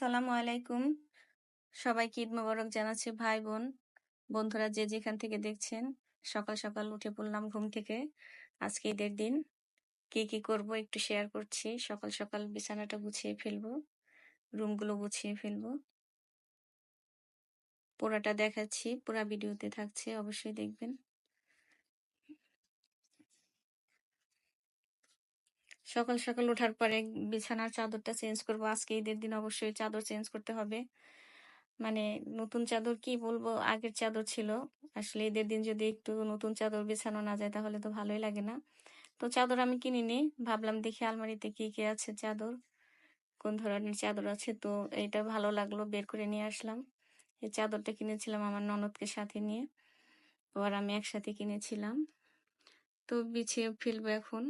আসসালামু আলাইকুম। সবাইকে ঈদ মোবারক জানাচ্ছি ভাই, বোন, বন্ধুরা যে যেখান থেকে দেখছেন, সকাল সকাল উঠে পড়লাম ঘুম থেকে। আজকে ঈদের দিন। কি কি করব একটু শেয়ার করছি। সকাল সকাল বিছানাটা গুছিয়ে ফেলব রুমগুলো গুছিয়ে ফেলব। পুরাটা দেখাচ্ছি, পুরা ভিডিওতে থাকছে, অবশ্যই দেখবেন। সকাল সকাল ওঠার পরে বিছানার চাদরটা চেঞ্জ করব। আজকে ঈদের দিন অবশ্যই চাদর চেঞ্জ করতে হবে। মানে নতুন চাদর কি বলব? আগের চাদর ছিল। আসলে ঈদের দিন যদি একটু নতুন চাদর বিছানো না যায় তাহলে তো ভালোই লাগে না। তো চাদর আমি কিনিনি ভাবলাম দেখি আলমারিতে কি কি আছে চাদর, কোন ধরনের চাদর আছে। তো এটা ভালো লাগল, বের করে নিয়ে আসলাম। এই চাদরটা কিনেছিলাম আমার ননদকে সাথে নিয়ে। আবার আমি একসাথে কিনেছিলাম। তো বিছিয়ে ফেলব এখন।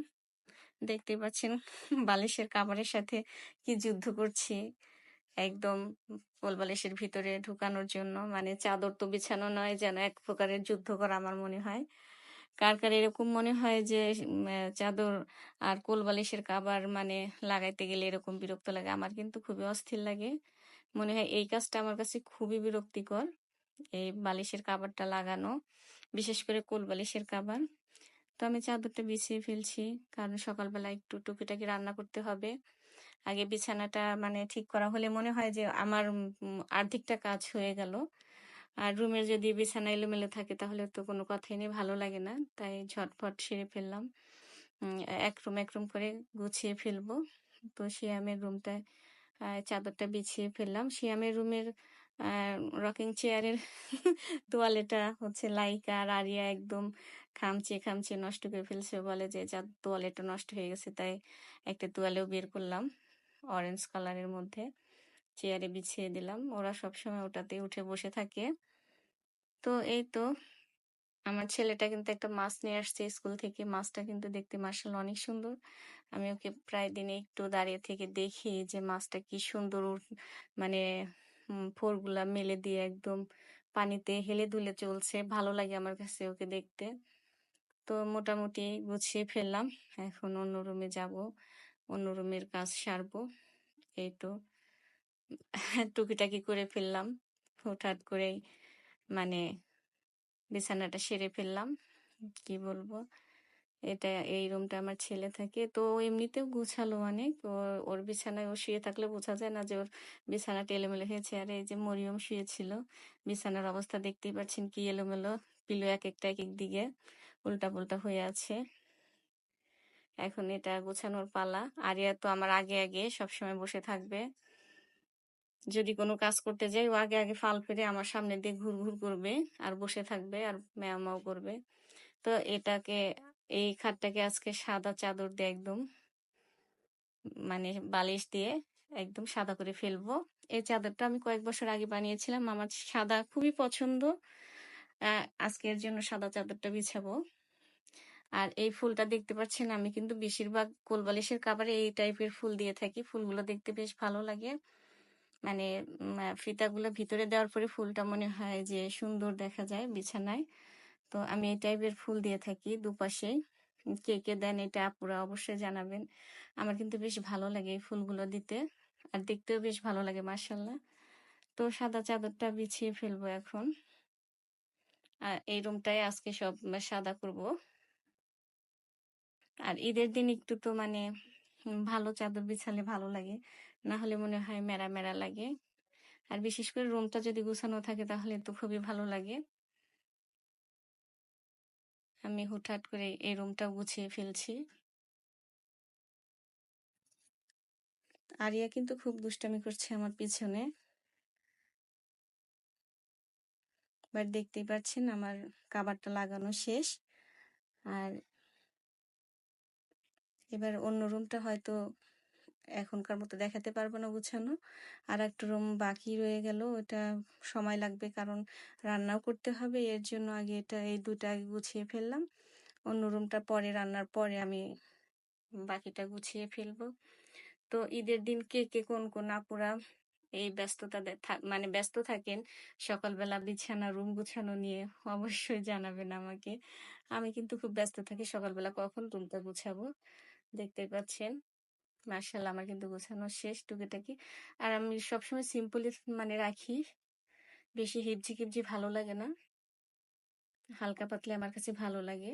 দেখতে পাচ্ছেন, বালিশের কাবারের সাথে কি যুদ্ধ করছি। একদম কোল বালিশের ভিতরে ঢুকানোর জন্য মানে চাদর তো বিছানো নয়, যেন এক প্রকারের যুদ্ধ করা আমার মনে হয়। কার কার এরকম মনে হয় যে চাদর আর কোল বালিশের কাবার মানে লাগাইতে গেলে এরকম বিরক্ত লাগে? আমার কিন্তু খুবই অস্থির লাগে। মনে হয় এই কাজটা আমার কাছে খুবই বিরক্তিকর, এই বালিশের কাবারটা লাগানো, বিশেষ করে কোল বালিশের কাবার। তো আমি চাদরটা বিছিয়ে ফেলছি। কারণ সকালবেলা একটু টুকিটাকি রান্না করতে হবে। আগে বিছানাটা মানে ঠিক করা হলে মনে হয় যে আমার আর্ধেকটা কাজ হয়ে গেল। আর রুমের যদি বিছানা এলোমেলো থাকে তাহলে তো কোনো কথাই নেই, ভালো লাগে না। তাই ঝটফট সেরে ফেললাম। এক রুম এক রুম করে গুছিয়ে ফেলব। তো শিয়ামের রুমটায় চাদরটা বিছিয়ে ফেললাম। শিয়ামের রুমের রকিং চেয়ারের তোয়ালেটা হচ্ছে লাইকা আর আরিয়া একদম খামচে খামচে নষ্ট করে ফেলছে। বলে যে, যা, তোয়ালেটা নষ্ট হয়ে গেছে, তাই একটা তোয়ালেও বের করলাম অরেঞ্জ কালারের মধ্যে। চেয়ারে বিছিয়ে দিলাম। ওরা সবসময় ওটাতে উঠে বসে থাকে। তো এই তো আমার ছেলেটা কিন্তু একটা মাছ নিয়ে আসছে স্কুল থেকে। মাছটা কিন্তু দেখতে মার্শাল অনেক সুন্দর। আমি ওকে প্রায় দিনে একটু দাঁড়িয়ে থেকে দেখি যে মাছটা কি সুন্দর মানে ফোরগুলা মেলে দিয়ে একদম পানিতে হেলে দুলে চলছে। ভালো লাগে আমার কাছে ওকে দেখতে। তো মোটামুটি গুছিয়ে ফেললাম। এখন অন্য রুমে যাব, অন্য রুমের কাজ সারবো। এই তো। টুকিটাকি করে ফেললাম। হঠাৎ করেই মানে বিছানাটা সেরে ফেললাম। কি বলব? এটা এই রুমটা আমার ছেলে থাকে। তো এমনিতেও গুছালো অনেক। ওর বিছানায় ও শুয়ে থাকলে বোঝা যায় না যে ওর বিছানাটা এলোমেলো হয়েছে। আর এই যে মরিয়ম শুয়েছিল, বিছানার অবস্থা দেখতেই পাচ্ছেন কি এলোমেলো। পিলো এক একটা এক এক দিকে উল্টা পুল্টা হয়ে আছে। এখন এটা গোছানোর পালা। আরিয়া তো আমার আগে আগে সবসময় বসে থাকবে। যদি কোনো কাজ করতে যাই, ও আগে আগে ফাল ফেরে আমার সামনে দিয়ে ঘুর ঘুর করবে আর বসে থাকবে আর ম্যাও করবে। তো এটাকে এই খাটটাকে আজকে সাদা চাদর দিয়ে একদম মানে বালিশ দিয়ে একদম সাদা করে ফেলব। এই চাদরটা আমি কয়েক বছর আগে বানিয়েছিলাম, আমার সাদা খুবই পছন্দ। আজকের জন্য সাদা চাদরটা বিছাবো। আর এই ফুলটা দেখতে পাচ্ছেন, আমি কিন্তু বেশিরভাগ কোলবালিশের কাবারে এই টাইপের ফুল দিয়ে থাকি। ফুলগুলো দেখতে বেশ ভালো লাগে। মানে ফিতাগুলো ভিতরে দেওয়ার পরে ফুলটা মনে হয় যে সুন্দর দেখা যায় বিছানায়। তো আমি এই টাইপের ফুল দিয়ে থাকি দুপাশে। কে কে দেন এটা আপুরা অবশ্যই জানাবেন। আমার কিন্তু বেশ ভালো লাগে এই ফুলগুলো দিতে। আর দেখতেও বেশ ভালো লাগে মার্শাল্লাহ তো সাদা চাদরটা বিছিয়ে ফেলব এখন। আর এই রুমটাই আজকে সব সাদা করব। আর ঈদের দিন একটু তো মানে ভালো চাদর বিছালে ভালো লাগে। না হলে মনে হয় মেরা মেরা লাগে। আর বিশেষ করে রুমটা যদি গুছানো থাকে তাহলে তো খুবই ভালো লাগে। আমি হুটহাট করে এই রুমটা গুছিয়ে ফেলছি। আরিয়া কিন্তু খুব দুষ্টামি করছে আমার পিছনে। বাট দেখতেই পাচ্ছেন আমার কাবারটা লাগানো শেষ। আর এবার অন্য রুমটা হয়তো এখনকার মতো দেখাতে পারব না গুছানো। আর একটা রুম বাকি রয়ে গেল, ওটা সময় লাগবে কারণ রান্নাও করতে হবে। এর জন্য আগে এটা, এই দুটা আগে গুছিয়ে ফেললাম। অন্য রুমটা পরে রান্নার পরে আমি বাকিটা গুছিয়ে ফেলব। তো ঈদের দিন কে কে, কোন কোন আপুরা এই ব্যস্ততা মানে ব্যস্ত থাকেন, সকালবেলা বিছানা রুম গুছানো নিয়ে অবশ্যই জানাবেন আমাকে। আমি কিন্তু খুব ব্যস্ত থাকি, সকালবেলা কখন রুমটা গুছাবো, দেখতে পাচ্ছেন। মার্শাল্লাহ আমার কিন্তু গোছানো শেষ টুকিটাকি। আর আমি সবসময় সিম্পলি মানে রাখি, বেশি হিপজি কিপজি ভালো লাগে না। হালকা পাতলে আমার কাছে ভালো লাগে।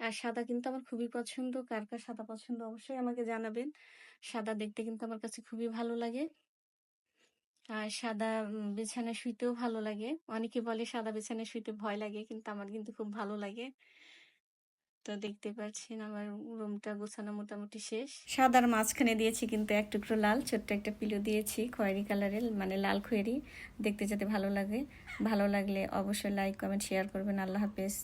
আর সাদা কিন্তু আমার খুবই পছন্দ। কার কার সাদা পছন্দ অবশ্যই আমাকে জানাবেন। সাদা দেখতে কিন্তু আমার কাছে খুবই ভালো লাগে। আর সাদা বিছানায় শুইতেও ভালো লাগে। অনেকে বলে সাদা বিছানায় শুইতে ভয় লাগে, কিন্তু আমার কিন্তু খুব ভালো লাগে। তো দেখতে পাচ্ছেন আমার রুমটা গোছানো মোটামুটি শেষ। সাদার মাঝখানে দিয়েছি কিন্তু এক টুকরো লাল, ছোট্ট একটা পিলো দিয়েছি, খয়েরি কালারের মানে লাল খয়েরি। দেখতে যাতে ভালো লাগে, ভালো লাগলে অবশ্যই লাইক কমেন্ট শেয়ার করবেন। আল্লাহ হাফেজ।